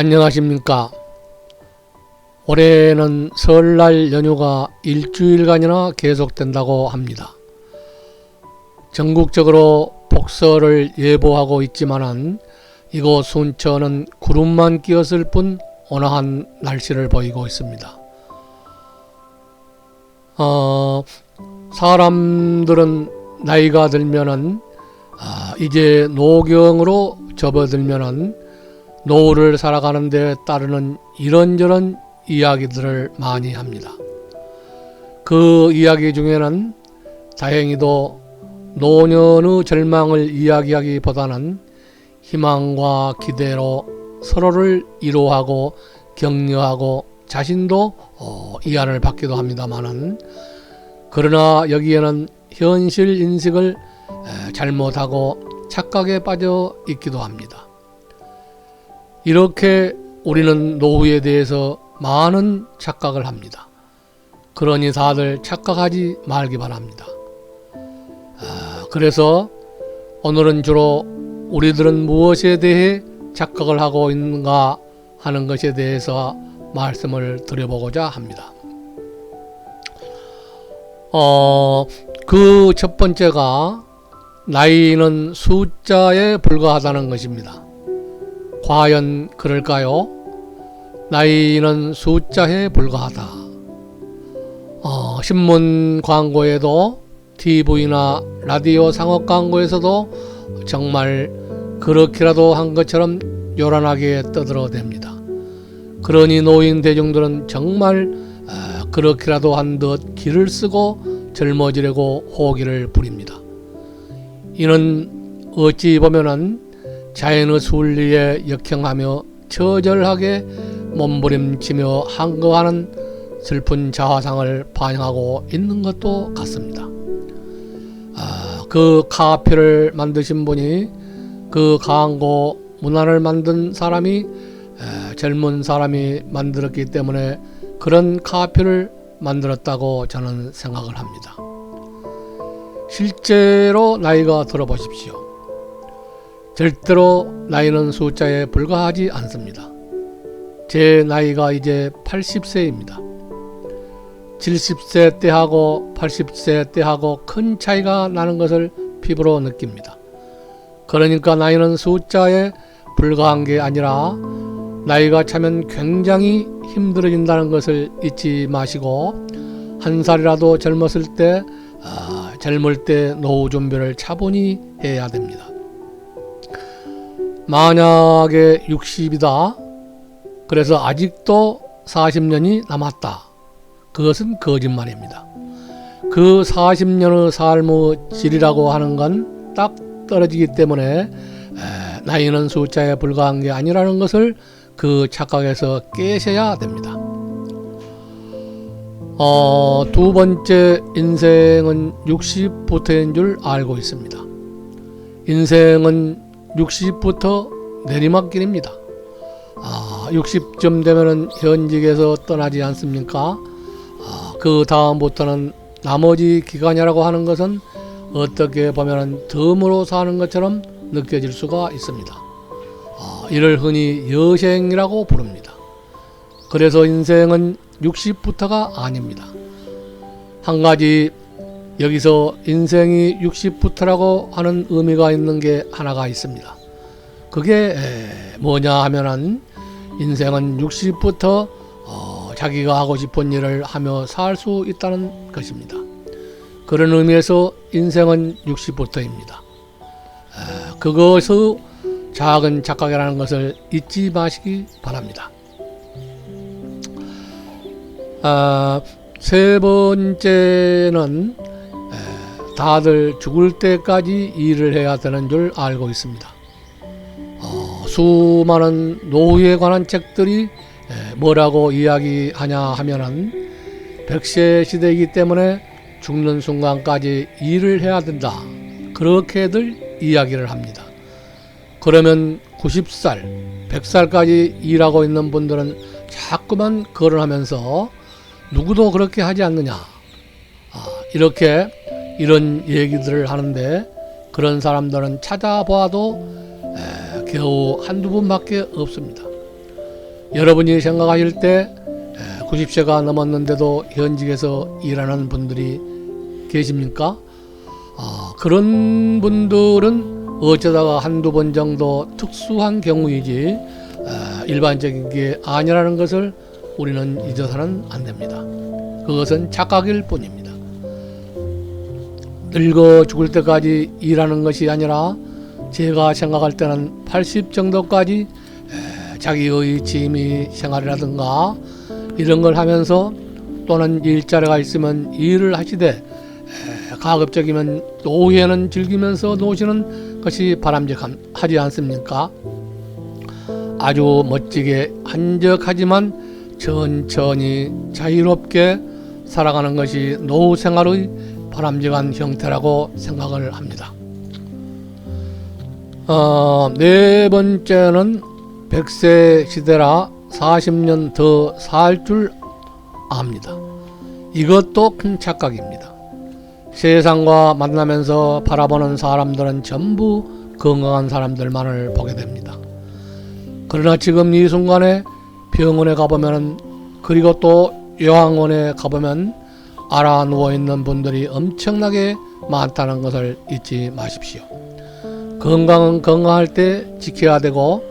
안녕하십니까. 올해는 설날 연휴가 일주일간이나 계속된다고 합니다. 전국적으로 복설을 예보하고 있지만은 이곳 순천은 구름만 끼었을 뿐 온화한 날씨를 보이고 있습니다. 어, 사람들은 나이가 들면은 아, 이제 노경으로 접어들면은 노후를 살아가는 데 따르는 이런저런 이야기들을 많이 합니다. 그 이야기 중에는 다행히도 노년의 절망을 이야기하기보다는 희망과 기대로 서로를 위로하고 격려하고 자신도 어, 이안을 받기도 합니다만은 그러나 여기에는 현실 인식을 에, 잘못하고 착각에 빠져 있기도 합니다. 이렇게 우리는 노후에 대해서 많은 착각을 합니다. 그러니 다들 착각하지 말기 바랍니다. 아, 그래서 오늘은 주로 우리들은 무엇에 대해 착각을 하고 있는가 하는 것에 대해서 말씀을 드려보고자 합니다. 어, 그 첫 번째가 나이는 숫자에 불과하다는 것입니다. 과연 그럴까요? 나이는 숫자에 불과하다. 어, 신문 광고에도 TV나 라디오 상업 광고에서도 정말 그렇게라도 한 것처럼 요란하게 떠들어댑니다. 그러니 노인 대중들은 정말 어, 그렇게라도 한 듯 기를 쓰고 젊어지려고 호기를 부립니다. 이는 어찌 보면은 자연의 순리에 역행하며 처절하게 몸부림치며 한거하는 슬픈 자화상을 반영하고 있는 것도 같습니다. 아, 그 카페를 만드신 분이 그 광고 문화를 만든 사람이 에, 젊은 사람이 만들었기 때문에 그런 카페를 만들었다고 저는 생각을 합니다. 실제로 나이가 들어보십시오. 절대로 나이는 숫자에 불과하지 않습니다. 제 나이가 이제 80세입니다. 70세 때하고 80세 때하고 큰 차이가 나는 것을 피부로 느낍니다. 그러니까 나이는 숫자에 불과한 게 아니라 나이가 차면 굉장히 힘들어진다는 것을 잊지 마시고 한 살이라도 젊었을 때 아, 젊을 때 노후 준비를 차분히 해야 됩니다. 만약에 60이다. 그래서 아직도 40년이 남았다. 그것은 거짓말입니다. 그 40년의 삶의 질이라고 하는 건 딱 떨어지기 때문에 에, 나이는 숫자에 불과한 게 아니라는 것을 그 착각에서 깨셔야 됩니다. 어, 두 번째 인생은 60부터인 줄 알고 있습니다. 인생은 60부터 내리막길입니다. 아, 60점 되면은 현직에서 떠나지 않습니까? 아, 그 다음부터는 나머지 기간이라고 하는 것은 어떻게 보면은 덤으로 사는 것처럼 느껴질 수가 있습니다. 아, 이를 흔히 여생이라고 부릅니다. 그래서 인생은 60부터가 아닙니다. 한 가지 여기서 인생이 60부터라고 하는 의미가 있는 게 하나가 있습니다. 그게 뭐냐 하면은 인생은 60부터 어, 자기가 하고 싶은 일을 하며 살 수 있다는 것입니다. 그런 의미에서 인생은 60부터입니다. 그것의 작은 착각이라는 것을 잊지 마시기 바랍니다. 아, 세 번째는 에, 다들 죽을 때까지 일을 해야 되는 줄 알고 있습니다. 어, 수많은 노후에 관한 책들이 에, 뭐라고 이야기하냐 하면은 백세 시대이기 때문에 죽는 순간까지 일을 해야 된다. 그렇게들 이야기를 합니다. 그러면 90살, 100살까지 일하고 있는 분들은 자꾸만 거론하면서 누구도 그렇게 하지 않느냐. 아, 이렇게 이런 얘기들을 하는데 그런 사람들은 찾아보아도 에, 겨우 한두 분밖에 없습니다. 여러분이 생각하실 때 90세가 넘었는데도 현직에서 일하는 분들이 계십니까? 아, 그런 분들은 어쩌다가 한두 번 정도 특수한 경우이지 아, 일반적인 게 아니라는 것을 우리는 잊어서는 안 됩니다. 그것은 착각일 뿐입니다. 늙어 죽을 때까지 일하는 것이 아니라 제가 생각할 때는 80 정도까지 에, 자기의 취미 생활이라든가 이런 걸 하면서 또는 일자리가 있으면 일을 하시되 에, 가급적이면 노후에는 즐기면서 노시는 것이 바람직하지 않습니까? 아주 멋지게 한적하지만 천천히 자유롭게 살아가는 것이 노후 생활의 바람직한 형태라고 생각을 합니다. 어, 네 번째는 100세 시대라 40년 더 살 줄 압니다. 이것도 큰 착각입니다. 세상과 만나면서 바라보는 사람들은 전부 건강한 사람들만을 보게 됩니다. 그러나 지금 이 순간에 병원에 가보면 그리고 또 요양원에 가보면 알아 누워 있는 분들이 엄청나게 많다는 것을 잊지 마십시오. 건강은 건강할 때 지켜야 되고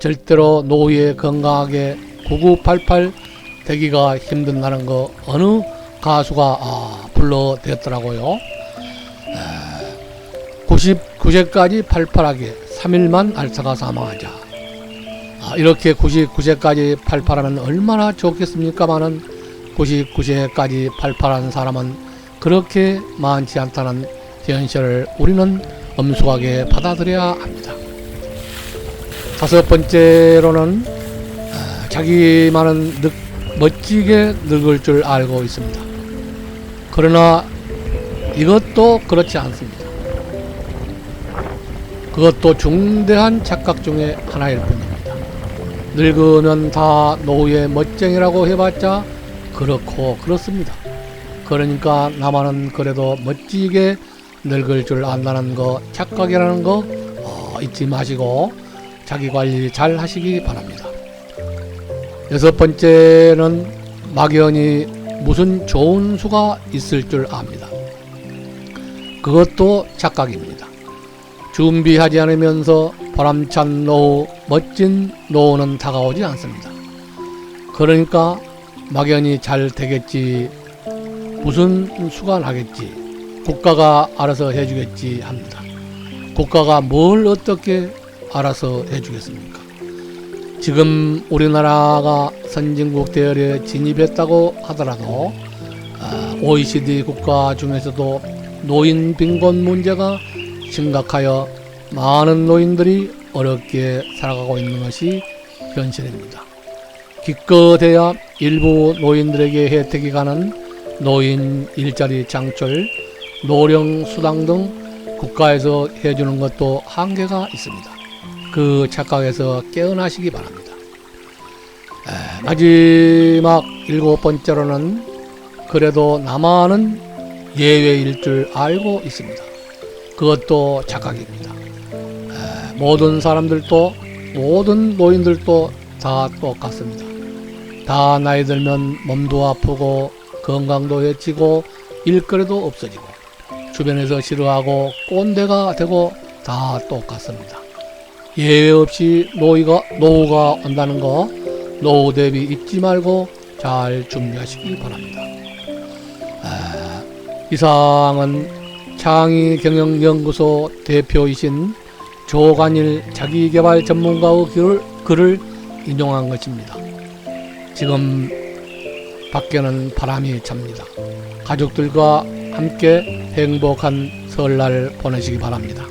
절대로 노후에 건강하게 9988 되기가 힘든다는 거 어느 가수가 아, 불러댔더라고요. 99세까지 팔팔하게 3일만 앓다가 사망하자. 아, 이렇게 99세까지 팔팔하면 얼마나 좋겠습니까마는 99세까지 팔팔한 사람은 그렇게 많지 않다는 현실을 우리는 엄숙하게 받아들여야 합니다. 다섯 번째로는 아, 자기만은 늙, 멋지게 늙을 줄 알고 있습니다. 그러나 이것도 그렇지 않습니다. 그것도 중대한 착각 중에 하나일 뿐입니다. 늙으면 다 노후의 멋쟁이라고 해봤자 그렇고 그렇습니다. 그러니까 나만은 그래도 멋지게 늙을 줄 안다는 거 착각이라는 거 어, 잊지 마시고 자기 관리 잘 하시기 바랍니다. 여섯 번째는 막연히 무슨 좋은 수가 있을 줄 압니다. 그것도 착각입니다. 준비하지 않으면서 바람찬 노후, 멋진 노후는 다가오지 않습니다. 그러니까 막연히 잘 되겠지, 무슨 수가 나겠지, 국가가 알아서 해주겠지 합니다. 국가가 뭘 어떻게 알아서 해주겠습니까? 지금 우리나라가 선진국 대열에 진입했다고 하더라도 OECD 국가 중에서도 노인 빈곤 문제가 심각하여 많은 노인들이 어렵게 살아가고 있는 것이 현실입니다. 기껏해야 일부 노인들에게 혜택이 가는 노인 일자리 창출, 노령 수당 등 국가에서 해주는 것도 한계가 있습니다. 그 착각에서 깨어나시기 바랍니다. 에, 마지막 일곱 번째로는 그래도 나만은 예외일 줄 알고 있습니다. 그것도 착각입니다. 에, 모든 사람들도 모든 노인들도 다 똑같습니다. 다 나이 들면 몸도 아프고 건강도 해치고 일거리도 없어지고 주변에서 싫어하고 꼰대가 되고 다 똑같습니다. 예외 없이 노이가, 노후가 온다는 거 노후 대비 잊지 말고 잘 준비하시기 바랍니다. 아, 이상은 창의경영연구소 대표이신 조관일 자기개발 전문가의 글을, 글을 인용한 것입니다. 지금 밖에는 바람이 찹니다. 가족들과 함께 행복한 설날 보내시기 바랍니다.